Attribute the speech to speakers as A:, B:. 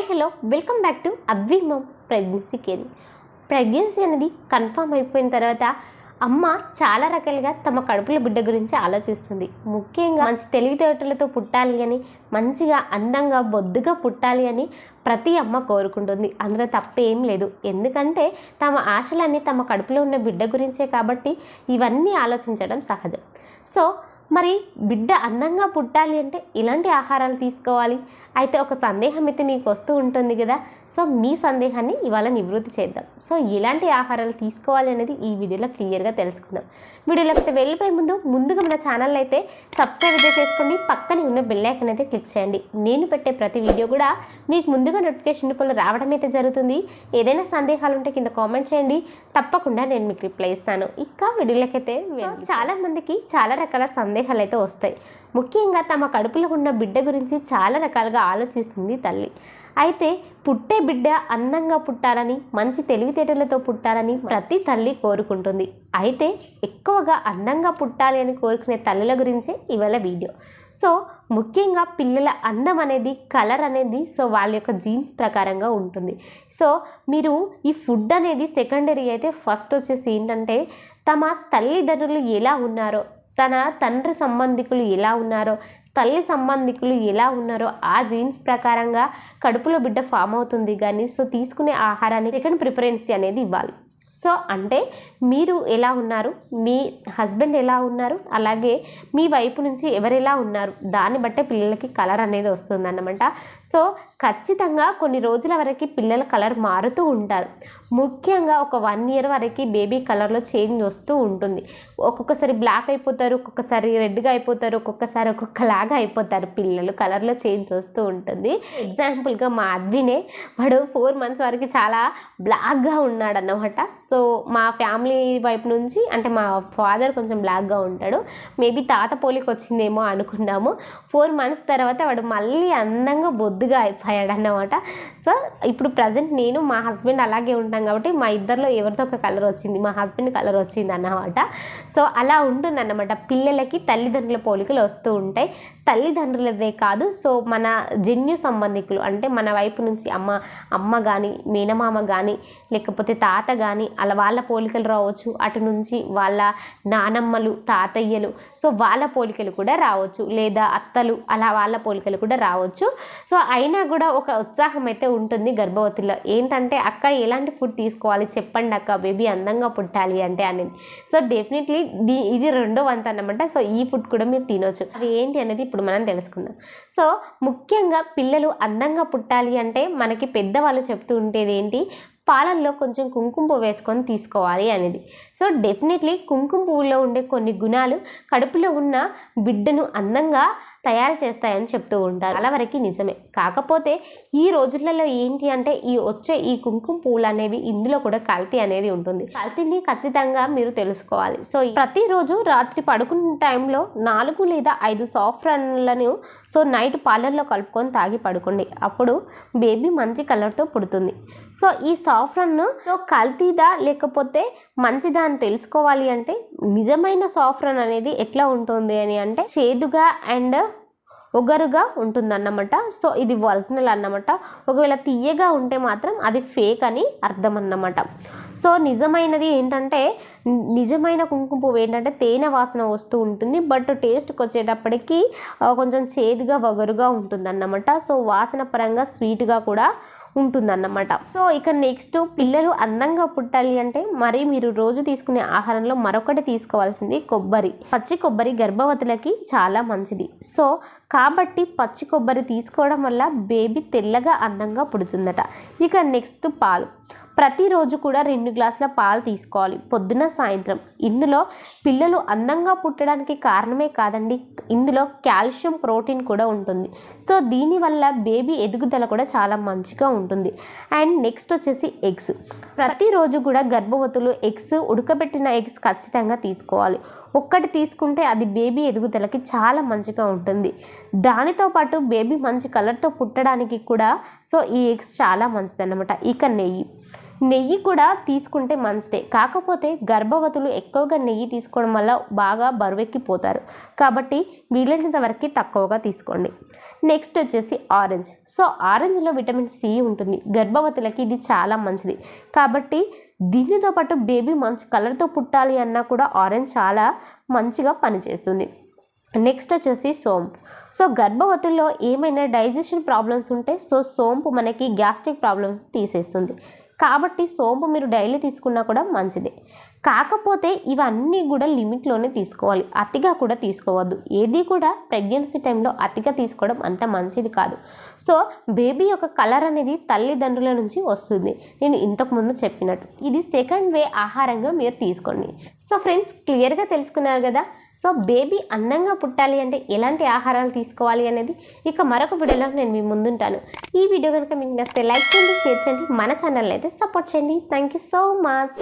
A: Hi hello welcome back to Advi mom pregnancy care pregnancy అనేది confirm అయిపోయిన తర్వాత అమ్మ చాలా రకాలుగా తమ కడుపుల బిడ్డ గురించి ఆలోచిస్తుంది. ముఖ్యంగా మంచి తెలివితేటలతో పుట్టాలి అని మంచిగా అందంగా బొద్దుగా పుట్టాలి అని ప్రతి అమ్మ కోరుకుంటుంది. అందులో తప్పేం లేదు. ఎందుకంటే తమ ఆశలన్నీ తమ కడుపులో ఉన్న బిడ్డ గురించే కాబట్టి ఇవన్నీ ఆలోచించడం సహజం. సో మరి బిడ్డ అందంగా పుట్టాలి అంటే ఇలాంటి ఆహారాలు తీసుకోవాలి. అయితే ఒక సందేహం అయితే నీకు వస్తూ ఉంటుంది కదా. సో మీ సందేహాన్ని ఇవాళ నివృత్తి చేద్దాం. సో ఎలాంటి ఆహారాలు తీసుకోవాలి అనేది ఈ వీడియోలో క్లియర్గా తెలుసుకుందాం. వీడియోలోకి అయితే వెళ్ళిపోయే ముందు ముందుగా మన ఛానల్ అయితే సబ్స్క్రైబ్ అయితే చేసుకోండి. పక్కనే ఉన్న బెల్ ఐకన్ అయితే క్లిక్ చేయండి. నేను పెట్టే ప్రతి వీడియో కూడా మీకు ముందుగా నోటిఫికేషన్ రూపంలో రావడం అయితే జరుగుతుంది. ఏదైనా సందేహాలు ఉంటే కింద కామెంట్ చేయండి. తప్పకుండా నేను మీకు రిప్లై ఇస్తాను. ఇక వీడియోలోకి అయితే వెళ్ళి- చాలా మందికి చాలా రకాల సందేహాలు అయితే వస్తాయి. ముఖ్యంగా తమ కడుపులో ఉన్న బిడ్డ గురించి చాలా రకాలుగా ఆలోచిస్తుంది తల్లి. అయితే పుట్టే బిడ్డ అందంగా పుట్టాలని మంచి తెలివితేటలతో పుట్టాలని ప్రతి తల్లి కోరుకుంటుంది. అయితే ఎక్కువగా అందంగా పుట్టాలి అని కోరుకునే తల్లుల గురించే ఇవాళ వీడియో. సో ముఖ్యంగా పిల్లల అందం అనేది కలర్ అనేది సో వాళ్ళ యొక్క జీన్స్ ప్రకారంగా ఉంటుంది. సో మీరు ఈ ఫుడ్ అనేది సెకండరీ అయితే ఫస్ట్ వచ్చేసి ఏంటంటే తమ తల్లిదండ్రులు ఎలా ఉన్నారో తన తండ్రి సంబంధికులు ఎలా ఉన్నారో తల్లి సంబంధికులు ఎలా ఉన్నారో ఆ జీన్స్ ప్రకారంగా కడుపులో బిడ్డ ఫామ్ అవుతుంది. కానీ సో తీసుకునే ఆహారాన్ని సెకండ్ ప్రిఫరెన్సీ అనేది ఇవ్వాలి. సో అంటే మీరు ఎలా ఉన్నారు? మీ హస్బెండ్ ఎలా ఉన్నారు? అలాగే మీ వైపు నుంచి ఎవరు ఎలా ఉన్నారు? దాన్ని బట్టే పిల్లలకి కలర్ అనేది వస్తుందన్నమాట. సో ఖచ్చితంగా కొన్ని రోజుల వరకు పిల్లల కలర్ మారుతూ ఉంటారు. ముఖ్యంగా ఒక వన్ ఇయర్ వరకు బేబీ కలర్లో చేంజ్ వస్తూ ఉంటుంది. ఒక్కొక్కసారి బ్లాక్ అయిపోతారు ఒక్కొక్కసారి రెడ్గా అయిపోతారు ఒక్కొక్కసారి ఒక్కొక్కలాగా అయిపోతారు. పిల్లలు కలర్లో చేంజ్ వస్తూ ఉంటుంది. ఎగ్జాంపుల్గా మా అద్వినే వాడు ఫోర్ మంత్స్ వరకు చాలా బ్లాక్గా ఉన్నాడు అన్నమాట సో మా ఫ్యామిలీ వైపు నుంచి అంటే మా ఫాదర్ కొంచెం బ్లాక్గా ఉంటాడు. మేబీ తాత పోలికి వచ్చిందేమో అనుకున్నాము. ఫోర్ మంత్స్ తర్వాత వాడు మళ్ళీ అందంగా బొద్దుగా అయిపోయాడు అన్నమాట సో ఇప్పుడు ప్రజెంట్ నేను మా హస్బెండ్ అలాగే ఉంటాం కాబట్టి మా ఇద్దరిలో ఎవరితో ఒక కలర్ వచ్చింది. మా హస్బెండ్ కలర్ వచ్చింది అన్నమాట. సో అలా ఉంటుందన్నమాట. పిల్లలకి తల్లిదండ్రుల పోలికలు వస్తూ ఉంటాయి. తల్లిదండ్రులదే కాదు సో మన జన్యు సంబంధికులు అంటే మన వైపు నుంచి అమ్మ అమ్మ కానీ మేనమామ కానీ లేకపోతే తాత కానీ అలా వాళ్ళ పోలికలు రావచ్చు. అటు నుంచి వాళ్ళ నానమ్మలు తాతయ్యలు సో వాళ్ళ పోలికలు కూడా రావచ్చు. లేదా అత్తలు అలా వాళ్ళ పోలికలు కూడా రావచ్చు. సో అయినా కూడా ఒక ఉత్సాహం అయితే ఉంటుంది గర్భవతిలో. ఏంటంటే అక్క ఎలాంటి ఫుడ్ తీసుకోవాలి? చెప్పండి అక్క బేబీ అందంగా పుట్టాలి అంటే అనేది సో డెఫినెట్లీ ఇది రెండో వంత అన్నమాట. సో ఈ ఫుడ్ కూడా మీరు తినొచ్చు. అది ఏంటి అనేది ఇప్పుడు మనం తెలుసుకుందాం. సో ముఖ్యంగా పిల్లలు అందంగా పుట్టాలి అంటే మనకి పెద్దవాళ్ళు చెప్తూ ఉండేది ఏంటి? పాలల్లో కొంచెం కుంకుమ వేసుకొని తీసుకోవాలి అనేది. సో డెఫినెట్లీ కుంకుమ పువ్వులో ఉండే కొన్ని గుణాలు కడుపులో ఉన్న బిడ్డను అందంగా తయారు చేస్తాయని చెప్తూ ఉంటారు. అలా వరకు నిజమే. కాకపోతే ఈ రోజులలో ఏంటి అంటే ఈ వచ్చే ఈ కుంకుమ పువ్వులు అనేవి ఇందులో కూడా కల్తీ అనేది ఉంటుంది. కల్తీని ఖచ్చితంగా మీరు తెలుసుకోవాలి. సో ప్రతిరోజు రాత్రి పడుకున్న టైంలో నాలుగు లేదా ఐదు సాఫ్రాన్లను సో నైట్ పాలల్లో కలుపుకొని తాగి పడుకోండి. అప్పుడు బేబీ మంచి కలర్తో పుడుతుంది. సో ఈ సాఫ్రాన్ కల్తీదా లేకపోతే మంచిదాన్ని తెలుసుకోవాలి అంటే నిజమైన సాఫ్రన్ అనేది ఎట్లా ఉంటుంది అని అంటే చేదుగా అండ్ ఒగరుగా ఉంటుందన్నమాట. సో ఇది ఒరిజినల్ అన్నమాట. ఒకవేళ తీయగా ఉంటే మాత్రం అది ఫేక్ అని అర్థం అన్నమాట సో నిజమైనది ఏంటంటే నిజమైన కుంకుమ పువ్వు ఏంటంటే తేనె వాసన వస్తూ ఉంటుంది. బట్ టేస్ట్కి వచ్చేటప్పటికి కొంచెం చేదుగా వగరుగా ఉంటుందన్నమాట. సో వాసన పరంగా స్వీట్గా కూడా ఉంటుందన్నమాట. సో ఇక నెక్స్ట్ పిల్లలు అందంగా పుట్టాలి అంటే మరి మీరు రోజు తీసుకునే ఆహారంలో మరొకటి తీసుకోవాల్సింది కొబ్బరి. పచ్చి కొబ్బరి గర్భవతులకి చాలా మంచిది. సో కాబట్టి పచ్చి కొబ్బరి తీసుకోవడం వల్ల బేబీ తెల్లగా అందంగా పుడుతుందట. ఇక నెక్స్ట్ పాలు. ప్రతిరోజు కూడా రెండు గ్లాసుల పాలు తీసుకోవాలి. పొద్దున సాయంత్రం. ఇందులో పిల్లలు అందంగా పుట్టడానికి కారణమే కాదండి ఇందులో కాల్షియం ప్రోటీన్ కూడా ఉంటుంది. సో దీనివల్ల బేబీ ఎదుగుదల కూడా చాలా మంచిగా ఉంటుంది. అండ్ నెక్స్ట్ వచ్చేసి ఎగ్స్. ప్రతిరోజు కూడా గర్భవతులు ఎగ్స్ ఉడకబెట్టిన ఎగ్స్ ఖచ్చితంగా తీసుకోవాలి. ఒక్కటి తీసుకుంటే అది బేబీ ఎదుగుదలకి చాలా మంచిగా ఉంటుంది. దానితో పాటు బేబీ మంచి కలర్తో పుట్టడానికి కూడా సో ఈ ఎగ్స్ చాలా మంచిదన్నమాట. ఇక నెయ్యి. నెయ్యి కూడా తీసుకుంటే మంచిదే. కాకపోతే గర్భవతులు ఎక్కువగా నెయ్యి తీసుకోవడం వల్ల బాగా బరువెక్కిపోతారు. కాబట్టి వీలైనంత వరకు తక్కువగా తీసుకోండి. నెక్స్ట్ వచ్చేసి ఆరెంజ్. సో ఆరెంజ్లో విటమిన్ సి ఉంటుంది. గర్భవతులకి ఇది చాలా మంచిది. కాబట్టి దీనితో పాటు బేబీ మంచి కలర్తో పుట్టాలి అన్నా కూడా ఆరెంజ్ చాలా మంచిగా పనిచేస్తుంది. నెక్స్ట్ వచ్చేసి సోంపు. సో గర్భవతుల్లో ఏమైనా డైజెషన్ ప్రాబ్లమ్స్ ఉంటే సో సోంపు మనకి గ్యాస్ట్రిక్ ప్రాబ్లమ్స్ తీసేస్తుంది. కాబట్టి సోంపు మీరు డైలీ తీసుకున్నా కూడా మంచిదే. కాకపోతే ఇవన్నీ కూడా లిమిట్లోనే తీసుకోవాలి. అతిగా కూడా తీసుకోవద్దు. ఏది కూడా ప్రెగ్నెన్సీ టైంలో అతిగా తీసుకోవడం అంత మంచిది కాదు. సో బేబీ యొక్క కలర్ అనేది తల్లిదండ్రుల నుంచి వస్తుంది. నేను ఇంతకుముందు చెప్పినట్టు. ఇది సెకండ్ వే ఆహారంగా మీరు తీసుకోండి. సో ఫ్రెండ్స్ క్లియర్గా తెలుసుకున్నారు కదా? సో బేబీ అందంగా పుట్టాలి అంటే ఎలాంటి ఆహారాలు తీసుకోవాలి అనేది ఇక మరొక వీడియోలో నేను మీ ముందుంటాను. ఈ వీడియో కనుక మీకు నచ్చితే లైక్ చేయండి షేర్ చేయండి మన ఛానల్ అయితే సపోర్ట్ చేయండి. Thank you so much